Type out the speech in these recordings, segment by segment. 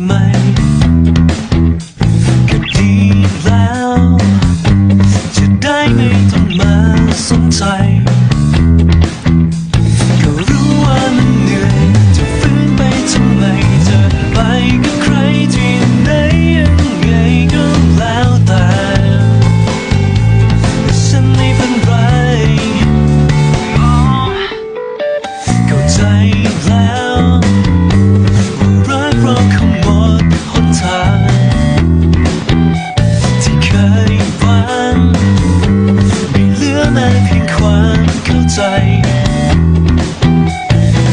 my ใจ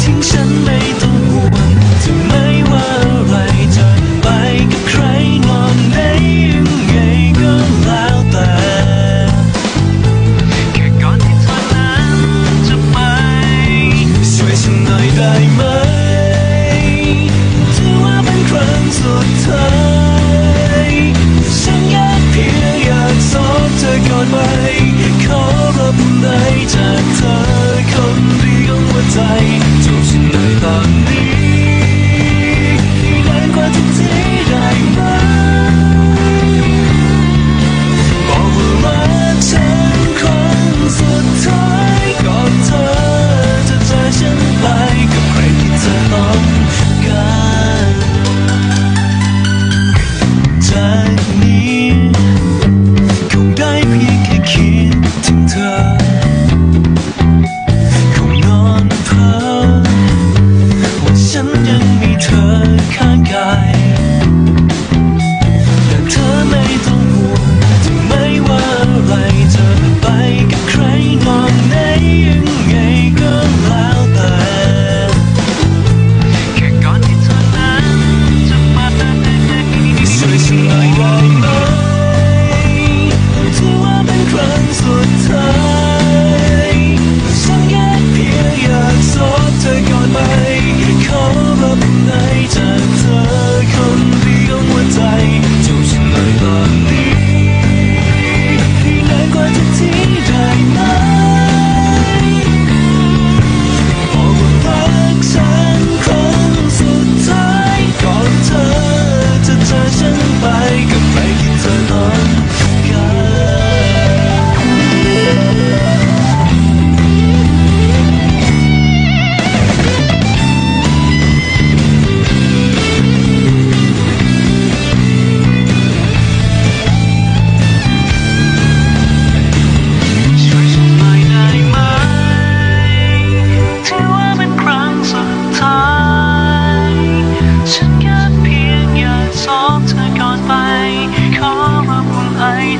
ทิ้งฉันไม่ต้องห่วงจะไม่ว่าอะไรจะไปกับใครงอนได้ยังไงก็แล้วแต่แค่ก่อนที่เธอนั้นจะไป ช่วยฉันหน่อยได้ไหมถือว่าเป็นครั้งสุดท้าย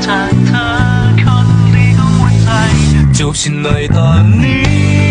จากเธอคนดียวหัวใจจูบฉันเลยตอนนี้